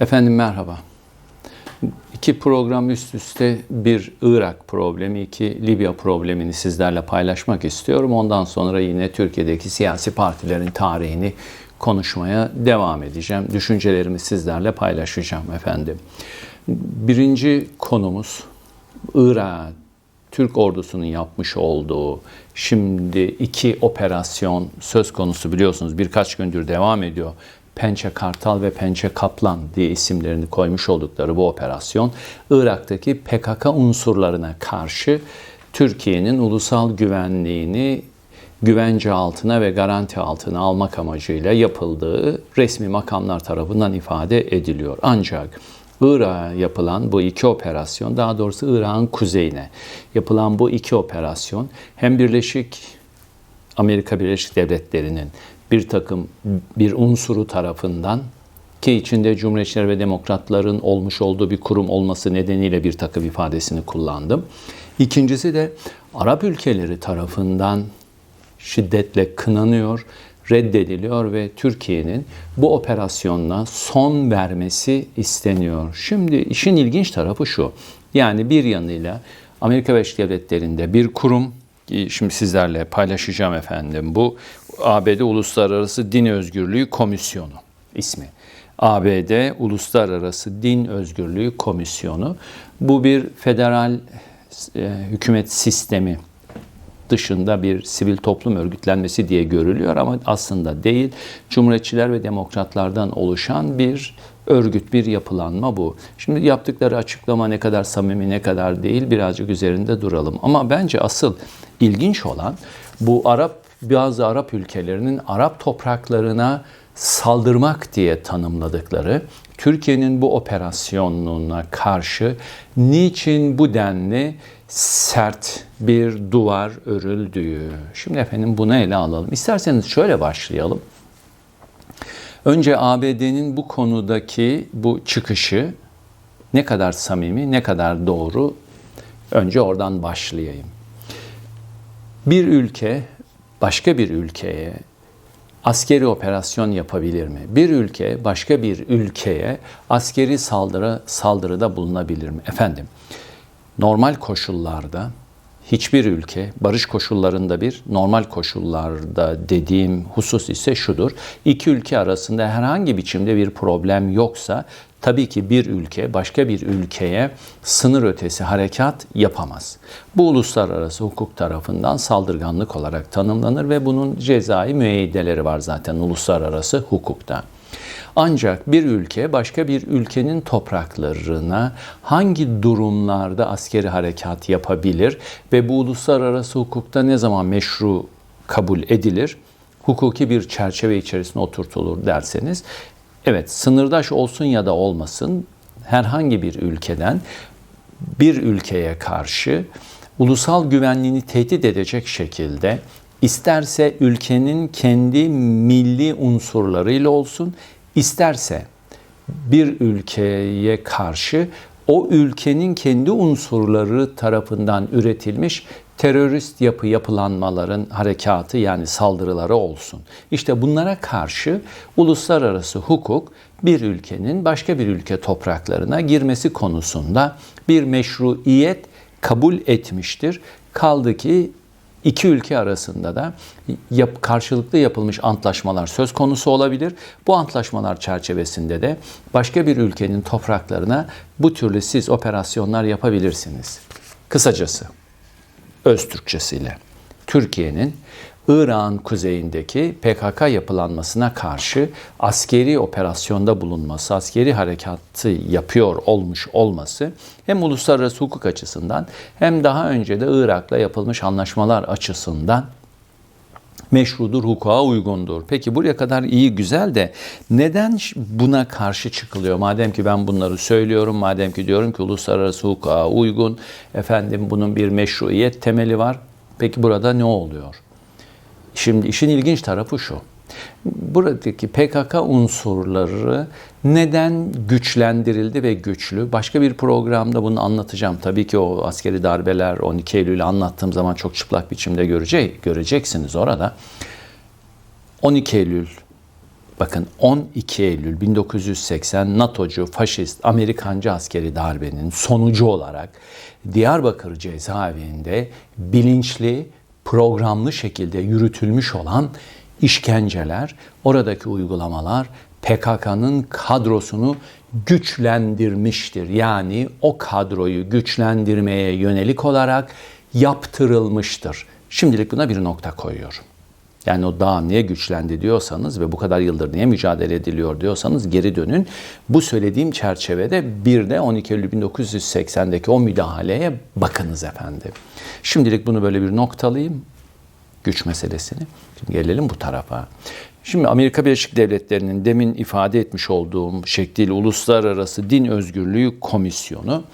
Efendim merhaba. İki program üst üste bir Irak problemi, iki Libya problemini sizlerle paylaşmak istiyorum. Ondan sonra yine Türkiye'deki siyasi partilerin tarihini konuşmaya devam edeceğim. Düşüncelerimi sizlerle paylaşacağım efendim. Birinci konumuz Irak Türk ordusunun yapmış olduğu şimdi iki operasyon söz konusu biliyorsunuz birkaç gündür devam ediyor. Pençe Kartal ve Pençe Kaplan diye isimlerini koymuş oldukları bu operasyon Irak'taki PKK unsurlarına karşı Türkiye'nin ulusal güvenliğini güvence altına ve garanti altına almak amacıyla yapıldığı resmi makamlar tarafından ifade ediliyor. Ancak Irak'a yapılan bu iki operasyon, daha doğrusu Irak'ın kuzeyine yapılan bu iki operasyon hem Birleşik Amerika Birleşik Devletleri'nin bir takım bir unsuru tarafından ki içinde Cumhuriyetçiler ve Demokratların olmuş olduğu bir kurum olması nedeniyle bir takım ifadesini kullandım. İkincisi de Arap ülkeleri tarafından şiddetle kınanıyor, reddediliyor ve Türkiye'nin bu operasyonla son vermesi isteniyor. Şimdi işin ilginç tarafı şu. Yani bir yanıyla Amerika Birleşik Devletleri'nde bir kurum şimdi sizlerle paylaşacağım efendim. Bu ABD Uluslararası Din Özgürlüğü Komisyonu ismi. ABD Uluslararası Din Özgürlüğü Komisyonu. Bu bir federal e, hükümet sistemi dışında bir sivil toplum örgütlenmesi diye görülüyor ama aslında değil. Cumhuriyetçiler ve demokratlardan oluşan bir örgüt, bir yapılanma bu. Şimdi yaptıkları açıklama ne kadar samimi, ne kadar değil birazcık üzerinde duralım. Ama bence asıl ilginç olan bu Arap bazı Arap ülkelerinin Arap topraklarına saldırmak diye tanımladıkları Türkiye'nin bu operasyonuna karşı niçin bu denli sert bir duvar örüldüğü. Şimdi efendim bunu ele alalım. İsterseniz şöyle başlayalım. Önce ABD'nin bu konudaki bu çıkışı ne kadar samimi, ne kadar doğru önce oradan başlayayım. Bir ülke başka bir ülkeye askeri operasyon yapabilir mi? Bir ülke başka bir ülkeye askeri saldırı saldırıda bulunabilir mi? Efendim, normal koşullarda hiçbir ülke barış koşullarında bir normal koşullarda dediğim husus ise şudur. İki ülke arasında herhangi biçimde bir problem yoksa tabii ki bir ülke başka bir ülkeye sınır ötesi harekat yapamaz. Bu uluslararası hukuk tarafından saldırganlık olarak tanımlanır ve bunun cezai müeyyideleri var zaten uluslararası hukukta. Ancak bir ülke başka bir ülkenin topraklarına hangi durumlarda askeri harekat yapabilir ve bu uluslararası hukukta ne zaman meşru kabul edilir? Hukuki bir çerçeve içerisinde oturtulur derseniz Evet, sınırdaş olsun ya da olmasın herhangi bir ülkeden bir ülkeye karşı ulusal güvenliğini tehdit edecek şekilde isterse ülkenin kendi milli unsurlarıyla olsun, isterse bir ülkeye karşı o ülkenin kendi unsurları tarafından üretilmiş terörist yapı yapılanmaların harekatı yani saldırıları olsun. İşte bunlara karşı uluslararası hukuk bir ülkenin başka bir ülke topraklarına girmesi konusunda bir meşruiyet kabul etmiştir. Kaldı ki iki ülke arasında da yap, karşılıklı yapılmış antlaşmalar söz konusu olabilir. Bu antlaşmalar çerçevesinde de başka bir ülkenin topraklarına bu türlü siz operasyonlar yapabilirsiniz. Kısacası öz Türkçesiyle Türkiye'nin İran kuzeyindeki PKK yapılanmasına karşı askeri operasyonda bulunması, askeri harekatı yapıyor olmuş olması hem uluslararası hukuk açısından hem daha önce de Irak'la yapılmış anlaşmalar açısından meşrudur, hukuka uygundur. Peki buraya kadar iyi güzel de neden buna karşı çıkılıyor? Madem ki ben bunları söylüyorum, madem ki diyorum ki uluslararası hukuka uygun, efendim bunun bir meşruiyet temeli var. Peki burada ne oluyor? Şimdi işin ilginç tarafı şu. Buradaki PKK unsurları neden güçlendirildi ve güçlü? Başka bir programda bunu anlatacağım. Tabii ki o askeri darbeler 12 Eylül'ü anlattığım zaman çok çıplak biçimde görecek, göreceksiniz orada. 12 Eylül Bakın 12 Eylül 1980 NATO'cu, faşist, Amerikancı askeri darbenin sonucu olarak Diyarbakır cezaevinde bilinçli, programlı şekilde yürütülmüş olan işkenceler, oradaki uygulamalar PKK'nın kadrosunu güçlendirmiştir. Yani o kadroyu güçlendirmeye yönelik olarak yaptırılmıştır. Şimdilik buna bir nokta koyuyorum. Yani o dağ niye güçlendi diyorsanız ve bu kadar yıldır niye mücadele ediliyor diyorsanız geri dönün. Bu söylediğim çerçevede bir de 12 Eylül 1980'deki o müdahaleye bakınız efendim. Şimdilik bunu böyle bir noktalayayım. Güç meselesini. Şimdi gelelim bu tarafa. Şimdi Amerika Birleşik Devletleri'nin demin ifade etmiş olduğum şekliyle Uluslararası Din Özgürlüğü Komisyonu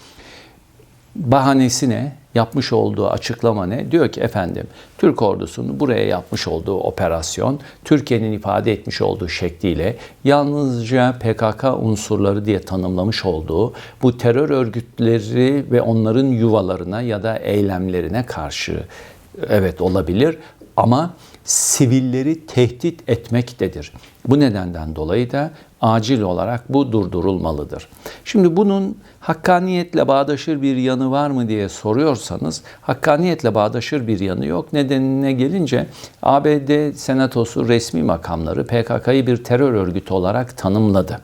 bahanesi ne? Yapmış olduğu açıklama ne? Diyor ki efendim Türk ordusunun buraya yapmış olduğu operasyon Türkiye'nin ifade etmiş olduğu şekliyle yalnızca PKK unsurları diye tanımlamış olduğu bu terör örgütleri ve onların yuvalarına ya da eylemlerine karşı evet olabilir ama sivilleri tehdit etmektedir. Bu nedenden dolayı da acil olarak bu durdurulmalıdır. Şimdi bunun hakkaniyetle bağdaşır bir yanı var mı diye soruyorsanız hakkaniyetle bağdaşır bir yanı yok. Nedenine gelince ABD Senatosu resmi makamları PKK'yı bir terör örgütü olarak tanımladı.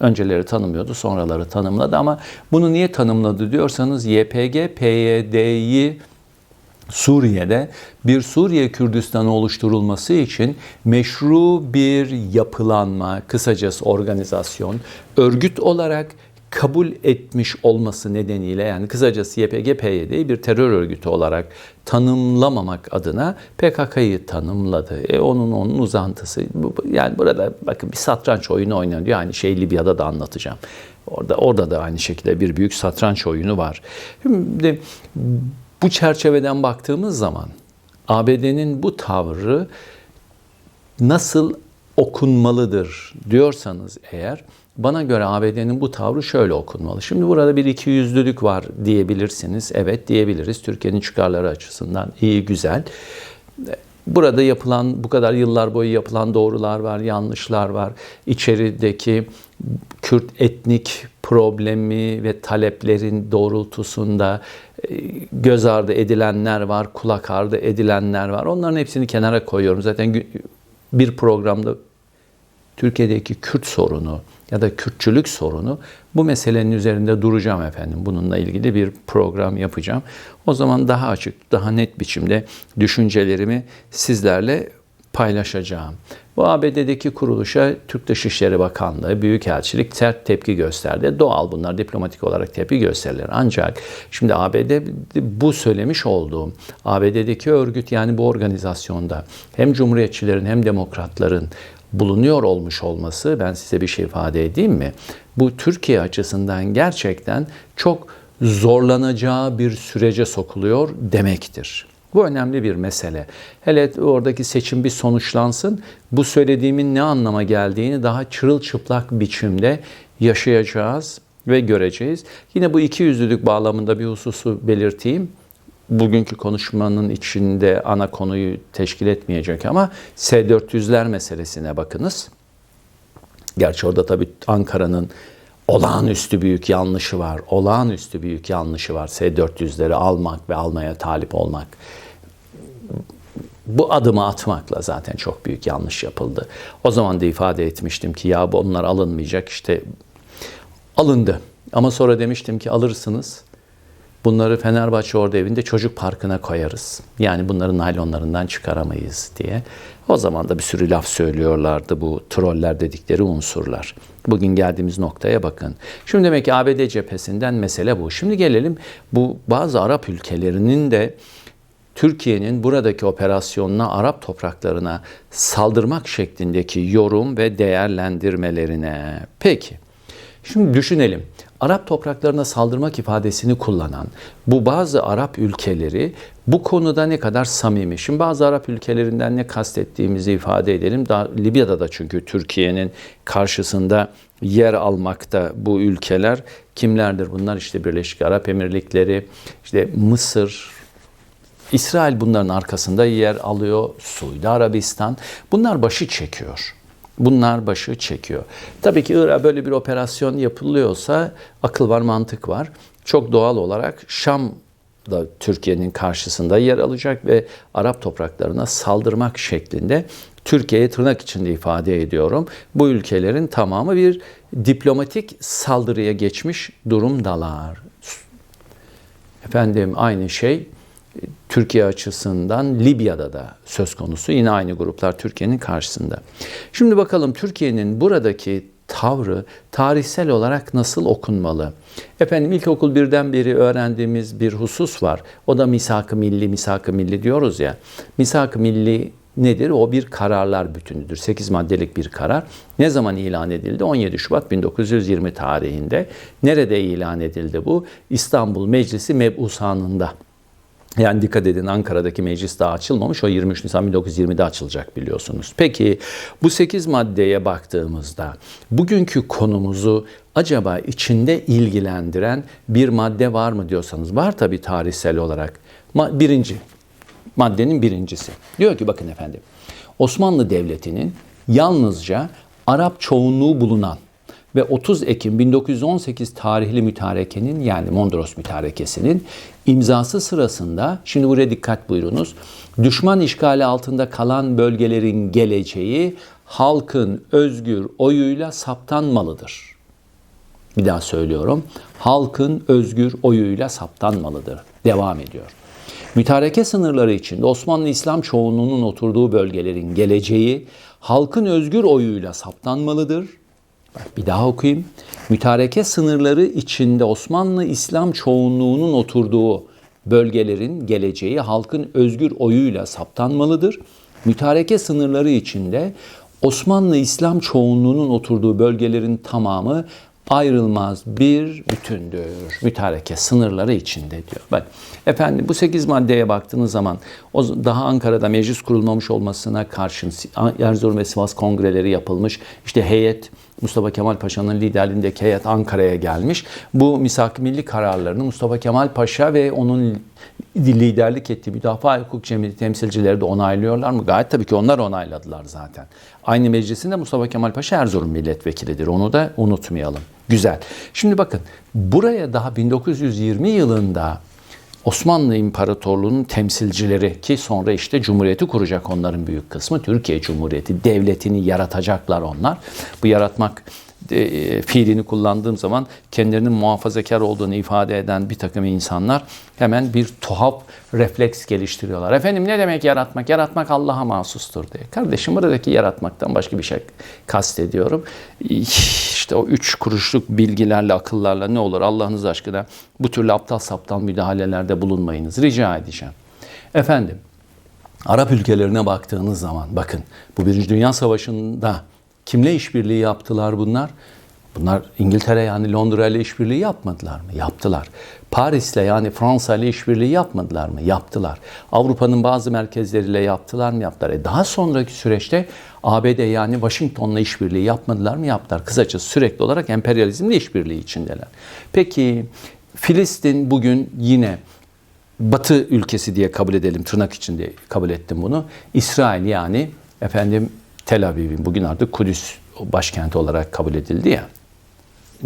Önceleri tanımıyordu, sonraları tanımladı ama bunu niye tanımladı diyorsanız YPG, PYD'yi Suriye'de bir Suriye Kürdistanı oluşturulması için meşru bir yapılanma, kısacası organizasyon, örgüt olarak kabul etmiş olması nedeniyle yani kısacası YPG-PYD'yi bir terör örgütü olarak tanımlamamak adına PKK'yı tanımladı. E onun onun uzantısı. Yani burada bakın bir satranç oyunu oynanıyor. Yani şey Libya'da da anlatacağım. Orada orada da aynı şekilde bir büyük satranç oyunu var. Şimdi bu çerçeveden baktığımız zaman ABD'nin bu tavrı nasıl okunmalıdır diyorsanız eğer bana göre ABD'nin bu tavrı şöyle okunmalı. Şimdi burada bir iki yüzlülük var diyebilirsiniz. Evet diyebiliriz. Türkiye'nin çıkarları açısından iyi, güzel. Burada yapılan, bu kadar yıllar boyu yapılan doğrular var, yanlışlar var. İçerideki Kürt etnik problemi ve taleplerin doğrultusunda e, göz ardı edilenler var, kulak ardı edilenler var. Onların hepsini kenara koyuyorum. Zaten bir programda Türkiye'deki Kürt sorunu ya da Kürtçülük sorunu bu meselenin üzerinde duracağım efendim. Bununla ilgili bir program yapacağım. O zaman daha açık, daha net biçimde düşüncelerimi sizlerle paylaşacağım. Bu ABD'deki kuruluşa Türk Dışişleri Bakanlığı, Büyükelçilik sert tepki gösterdi. Doğal bunlar diplomatik olarak tepki gösterilir. Ancak şimdi ABD bu söylemiş olduğum ABD'deki örgüt yani bu organizasyonda hem Cumhuriyetçilerin hem Demokratların bulunuyor olmuş olması ben size bir şey ifade edeyim mi? Bu Türkiye açısından gerçekten çok zorlanacağı bir sürece sokuluyor demektir. Bu önemli bir mesele. Hele oradaki seçim bir sonuçlansın. Bu söylediğimin ne anlama geldiğini daha çırılçıplak biçimde yaşayacağız ve göreceğiz. Yine bu iki yüzlülük bağlamında bir hususu belirteyim. Bugünkü konuşmanın içinde ana konuyu teşkil etmeyecek ama S-400'ler meselesine bakınız. Gerçi orada tabii Ankara'nın olağanüstü büyük yanlışı var. Olağanüstü büyük yanlışı var. S-400'leri almak ve almaya talip olmak. Bu adımı atmakla zaten çok büyük yanlış yapıldı. O zaman da ifade etmiştim ki ya bunlar alınmayacak işte alındı. Ama sonra demiştim ki alırsınız. Bunları Fenerbahçe orada evinde çocuk parkına koyarız. Yani bunların naylonlarından çıkaramayız diye. O zaman da bir sürü laf söylüyorlardı bu troller dedikleri unsurlar. Bugün geldiğimiz noktaya bakın. Şimdi demek ki ABD cephesinden mesele bu. Şimdi gelelim bu bazı Arap ülkelerinin de Türkiye'nin buradaki operasyonuna Arap topraklarına saldırmak şeklindeki yorum ve değerlendirmelerine. Peki. Şimdi düşünelim. Arap topraklarına saldırmak ifadesini kullanan bu bazı Arap ülkeleri bu konuda ne kadar samimi? Şimdi bazı Arap ülkelerinden ne kastettiğimizi ifade edelim. Daha Libya'da da çünkü Türkiye'nin karşısında yer almakta bu ülkeler. Kimlerdir bunlar? İşte Birleşik Arap Emirlikleri, işte Mısır, İsrail bunların arkasında yer alıyor. Suudi Arabistan. Bunlar başı çekiyor. Bunlar başı çekiyor. Tabii ki Irak'a böyle bir operasyon yapılıyorsa akıl var, mantık var. Çok doğal olarak Şam da Türkiye'nin karşısında yer alacak ve Arap topraklarına saldırmak şeklinde Türkiye'ye tırnak içinde ifade ediyorum. Bu ülkelerin tamamı bir diplomatik saldırıya geçmiş durumdalar. Efendim aynı şey Türkiye açısından Libya'da da söz konusu. Yine aynı gruplar Türkiye'nin karşısında. Şimdi bakalım Türkiye'nin buradaki tavrı tarihsel olarak nasıl okunmalı? Efendim ilkokul birden beri öğrendiğimiz bir husus var. O da misak-ı milli, misak-ı milli diyoruz ya. Misak-ı milli nedir? O bir kararlar bütünüdür. 8 maddelik bir karar. Ne zaman ilan edildi? 17 Şubat 1920 tarihinde. Nerede ilan edildi bu? İstanbul Meclisi Mebusanı'nda. Yani dikkat edin Ankara'daki meclis daha açılmamış. O 23 Nisan 1920'de açılacak biliyorsunuz. Peki bu 8 maddeye baktığımızda bugünkü konumuzu acaba içinde ilgilendiren bir madde var mı diyorsanız var tabii tarihsel olarak. Birinci, maddenin birincisi. Diyor ki bakın efendim Osmanlı Devleti'nin yalnızca Arap çoğunluğu bulunan ve 30 Ekim 1918 tarihli mütarekenin yani Mondros mütarekesinin imzası sırasında şimdi buraya dikkat buyurunuz. Düşman işgali altında kalan bölgelerin geleceği halkın özgür oyuyla saptanmalıdır. Bir daha söylüyorum. Halkın özgür oyuyla saptanmalıdır. Devam ediyor. Mütareke sınırları içinde Osmanlı İslam çoğunluğunun oturduğu bölgelerin geleceği halkın özgür oyuyla saptanmalıdır bir daha okuyayım. Mütareke sınırları içinde Osmanlı İslam çoğunluğunun oturduğu bölgelerin geleceği halkın özgür oyuyla saptanmalıdır. Mütareke sınırları içinde Osmanlı İslam çoğunluğunun oturduğu bölgelerin tamamı ayrılmaz bir bütündür. Mütareke sınırları içinde diyor. Bak efendim bu 8 maddeye baktığınız zaman o daha Ankara'da meclis kurulmamış olmasına karşın Erzurum ve Sivas kongreleri yapılmış. İşte heyet Mustafa Kemal Paşa'nın liderliğindeki heyet Ankara'ya gelmiş. Bu misak milli kararlarını Mustafa Kemal Paşa ve onun liderlik ettiği müdafaa hukuk cemiyeti temsilcileri de onaylıyorlar mı? Gayet tabii ki onlar onayladılar zaten. Aynı meclisinde Mustafa Kemal Paşa Erzurum milletvekilidir. Onu da unutmayalım. Güzel. Şimdi bakın buraya daha 1920 yılında Osmanlı İmparatorluğu'nun temsilcileri ki sonra işte Cumhuriyeti kuracak onların büyük kısmı. Türkiye Cumhuriyeti devletini yaratacaklar onlar. Bu yaratmak e, fiilini kullandığım zaman kendilerinin muhafazakar olduğunu ifade eden bir takım insanlar hemen bir tuhaf refleks geliştiriyorlar. Efendim ne demek yaratmak? Yaratmak Allah'a mahsustur diye. Kardeşim buradaki yaratmaktan başka bir şey kastediyorum. İşte o üç kuruşluk bilgilerle, akıllarla ne olur Allah'ınız aşkına bu türlü aptal saptal müdahalelerde bulunmayınız. Rica edeceğim. Efendim, Arap ülkelerine baktığınız zaman bakın bu Birinci Dünya Savaşı'nda Kimle işbirliği yaptılar bunlar? Bunlar İngiltere yani Londra ile işbirliği yapmadılar mı? Yaptılar. Paris'le yani Fransa ile işbirliği yapmadılar mı? Yaptılar. Avrupa'nın bazı merkezleriyle yaptılar mı? Yaptılar. E daha sonraki süreçte ABD yani Washington'la işbirliği yapmadılar mı? Yaptılar. Kısacası sürekli olarak emperyalizmle işbirliği içindeler. Peki Filistin bugün yine Batı ülkesi diye kabul edelim, tırnak içinde kabul ettim bunu. İsrail yani efendim Tel Aviv'in bugün artık Kudüs başkenti olarak kabul edildi ya.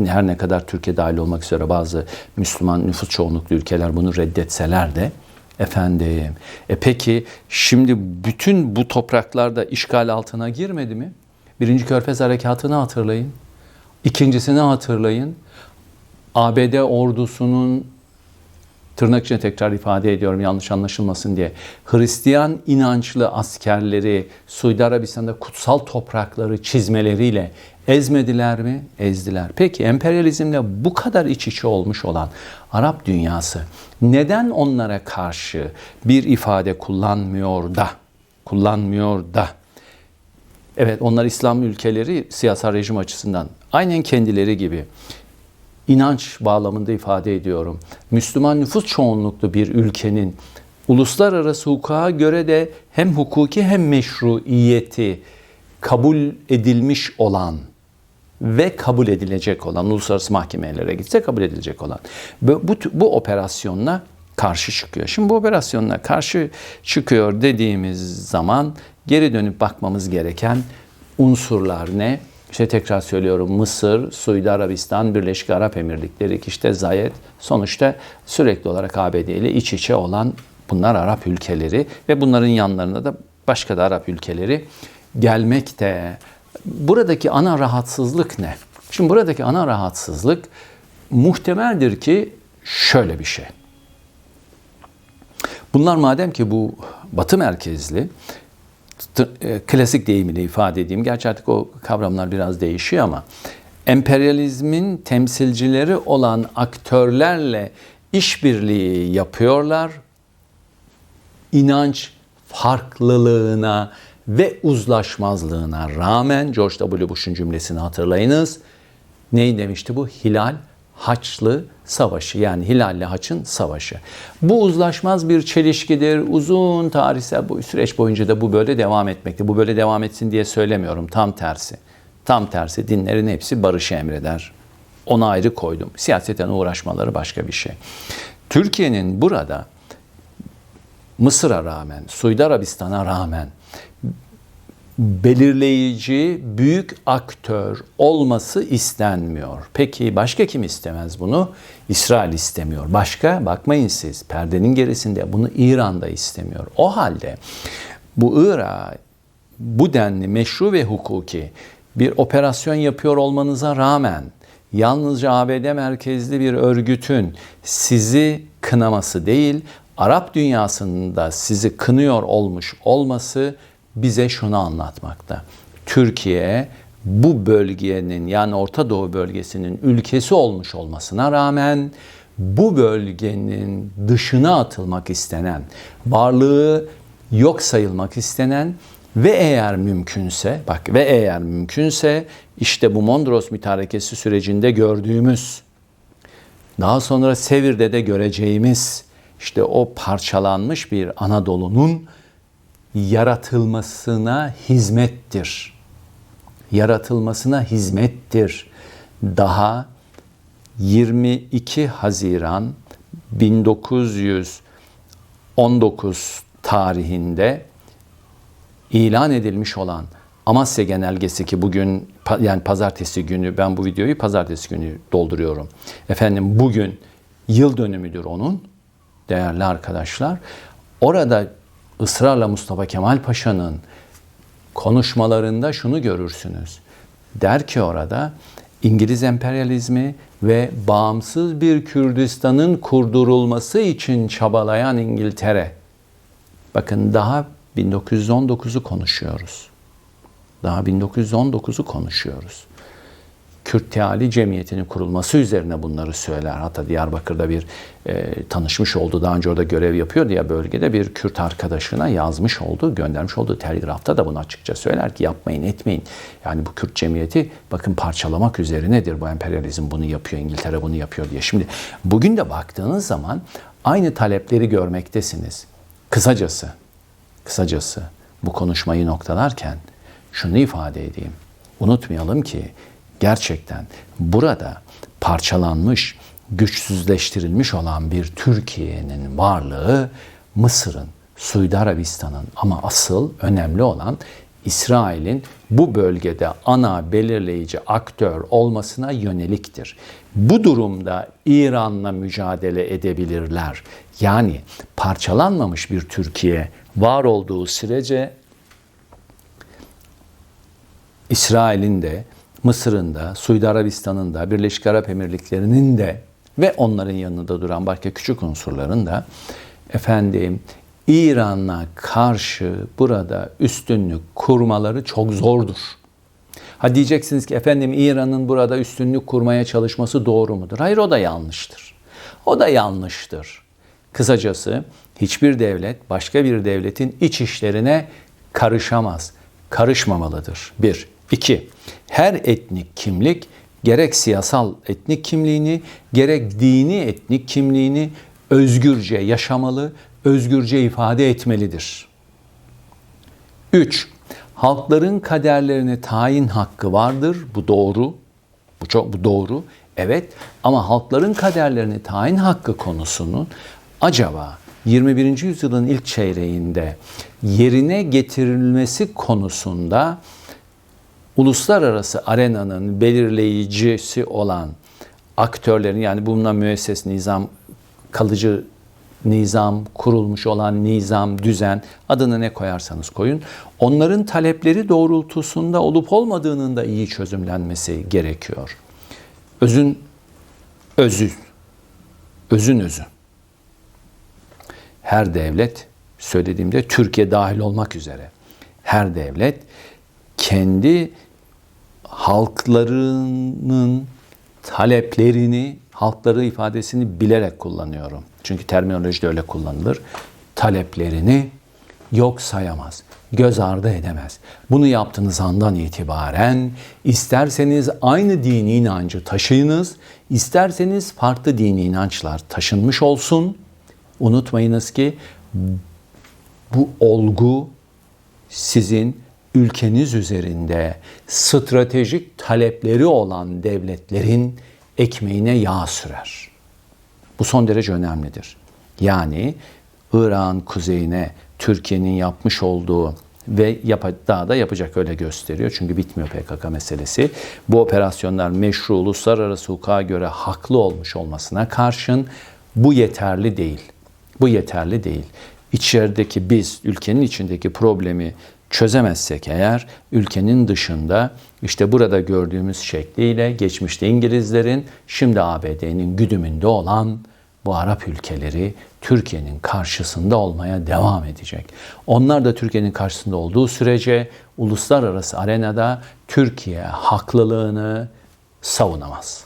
Her ne kadar Türkiye dahil olmak üzere bazı Müslüman nüfus çoğunluklu ülkeler bunu reddetseler de efendim e peki şimdi bütün bu topraklarda işgal altına girmedi mi? Birinci Körfez Harekatı'nı hatırlayın. İkincisini hatırlayın. ABD ordusunun tırnak içine tekrar ifade ediyorum yanlış anlaşılmasın diye. Hristiyan inançlı askerleri Suudi Arabistan'da kutsal toprakları çizmeleriyle ezmediler mi? Ezdiler. Peki emperyalizmle bu kadar iç içe olmuş olan Arap dünyası neden onlara karşı bir ifade kullanmıyor da? Kullanmıyor da. Evet onlar İslam ülkeleri siyasal rejim açısından aynen kendileri gibi inanç bağlamında ifade ediyorum. Müslüman nüfus çoğunluklu bir ülkenin uluslararası hukuka göre de hem hukuki hem meşruiyeti kabul edilmiş olan ve kabul edilecek olan uluslararası mahkemelere gitse kabul edilecek olan bu, bu, bu operasyonla karşı çıkıyor. Şimdi bu operasyonla karşı çıkıyor dediğimiz zaman geri dönüp bakmamız gereken unsurlar ne? İşte tekrar söylüyorum Mısır, Suudi Arabistan, Birleşik Arap Emirlikleri, işte Zayed sonuçta sürekli olarak ABD ile iç içe olan bunlar Arap ülkeleri ve bunların yanlarında da başka da Arap ülkeleri gelmekte. Buradaki ana rahatsızlık ne? Şimdi buradaki ana rahatsızlık muhtemeldir ki şöyle bir şey. Bunlar madem ki bu batı merkezli e, klasik deyimiyle ifade edeyim. Gerçi artık o kavramlar biraz değişiyor ama emperyalizmin temsilcileri olan aktörlerle işbirliği yapıyorlar. İnanç farklılığına ve uzlaşmazlığına rağmen George W. Bush'un cümlesini hatırlayınız. Neyi demişti bu? Hilal Haçlı Savaşı yani Hilal'le Haç'ın savaşı. Bu uzlaşmaz bir çelişkidir. Uzun tarihsel bu süreç boyunca da bu böyle devam etmekte. Bu böyle devam etsin diye söylemiyorum. Tam tersi. Tam tersi dinlerin hepsi barışı emreder. Ona ayrı koydum. Siyasetten uğraşmaları başka bir şey. Türkiye'nin burada Mısır'a rağmen, Suudi Arabistan'a rağmen belirleyici büyük aktör olması istenmiyor. Peki başka kim istemez bunu? İsrail istemiyor. Başka bakmayın siz perdenin gerisinde bunu İran'da istemiyor. O halde bu Irak bu denli meşru ve hukuki bir operasyon yapıyor olmanıza rağmen yalnızca ABD merkezli bir örgütün sizi kınaması değil, Arap dünyasında sizi kınıyor olmuş olması bize şunu anlatmakta. Türkiye bu bölgenin yani Orta Doğu bölgesinin ülkesi olmuş olmasına rağmen bu bölgenin dışına atılmak istenen, varlığı yok sayılmak istenen ve eğer mümkünse, bak ve eğer mümkünse işte bu Mondros mütarekesi sürecinde gördüğümüz, daha sonra Sevir'de de göreceğimiz işte o parçalanmış bir Anadolu'nun yaratılmasına hizmettir. Yaratılmasına hizmettir. Daha 22 Haziran 1919 tarihinde ilan edilmiş olan Amasya Genelgesi ki bugün yani pazartesi günü ben bu videoyu pazartesi günü dolduruyorum. Efendim bugün yıl dönümüdür onun değerli arkadaşlar. Orada ısrarla Mustafa Kemal Paşa'nın konuşmalarında şunu görürsünüz. Der ki orada İngiliz emperyalizmi ve bağımsız bir Kürdistan'ın kurdurulması için çabalayan İngiltere. Bakın daha 1919'u konuşuyoruz. Daha 1919'u konuşuyoruz. Kürt Teali Cemiyeti'nin kurulması üzerine bunları söyler. Hatta Diyarbakır'da bir e, tanışmış oldu. Daha önce orada görev yapıyordu ya bölgede bir Kürt arkadaşına yazmış oldu, göndermiş olduğu telgrafta da bunu açıkça söyler ki yapmayın, etmeyin. Yani bu Kürt cemiyeti bakın parçalamak üzerinedir. Bu emperyalizm bunu yapıyor, İngiltere bunu yapıyor diye. Şimdi bugün de baktığınız zaman aynı talepleri görmektesiniz. Kısacası, kısacası bu konuşmayı noktalarken şunu ifade edeyim. Unutmayalım ki gerçekten burada parçalanmış, güçsüzleştirilmiş olan bir Türkiye'nin varlığı Mısır'ın, Suudi Arabistan'ın ama asıl önemli olan İsrail'in bu bölgede ana belirleyici aktör olmasına yöneliktir. Bu durumda İran'la mücadele edebilirler. Yani parçalanmamış bir Türkiye var olduğu sürece İsrail'in de Mısır'ın da, Suudi Arabistan'ın da, Birleşik Arap Emirlikleri'nin de ve onların yanında duran başka küçük unsurların da efendim İran'a karşı burada üstünlük kurmaları çok zordur. Ha diyeceksiniz ki efendim İran'ın burada üstünlük kurmaya çalışması doğru mudur? Hayır o da yanlıştır. O da yanlıştır. Kısacası hiçbir devlet başka bir devletin iç işlerine karışamaz. Karışmamalıdır. Bir. İki, her etnik kimlik gerek siyasal etnik kimliğini, gerek dini etnik kimliğini özgürce yaşamalı, özgürce ifade etmelidir. 3. Halkların kaderlerini tayin hakkı vardır. Bu doğru. Bu çok bu doğru. Evet ama halkların kaderlerini tayin hakkı konusunun acaba 21. yüzyılın ilk çeyreğinde yerine getirilmesi konusunda uluslararası arenanın belirleyicisi olan aktörlerin yani bununla müesses nizam, kalıcı nizam, kurulmuş olan nizam, düzen adını ne koyarsanız koyun. Onların talepleri doğrultusunda olup olmadığının da iyi çözümlenmesi gerekiyor. Özün özü, özün özü. Her devlet söylediğimde Türkiye dahil olmak üzere her devlet kendi halklarının taleplerini, halkları ifadesini bilerek kullanıyorum. Çünkü terminolojide öyle kullanılır. Taleplerini yok sayamaz, göz ardı edemez. Bunu yaptığınız andan itibaren isterseniz aynı dini inancı taşıyınız, isterseniz farklı dini inançlar taşınmış olsun. Unutmayınız ki bu olgu sizin ülkeniz üzerinde stratejik talepleri olan devletlerin ekmeğine yağ sürer. Bu son derece önemlidir. Yani İran kuzeyine Türkiye'nin yapmış olduğu ve yap daha da yapacak öyle gösteriyor. Çünkü bitmiyor PKK meselesi. Bu operasyonlar meşru uluslararası hukuka göre haklı olmuş olmasına karşın bu yeterli değil. Bu yeterli değil. İçerideki biz, ülkenin içindeki problemi çözemezsek eğer ülkenin dışında işte burada gördüğümüz şekliyle geçmişte İngilizlerin şimdi ABD'nin güdümünde olan bu Arap ülkeleri Türkiye'nin karşısında olmaya devam edecek. Onlar da Türkiye'nin karşısında olduğu sürece uluslararası arenada Türkiye haklılığını savunamaz.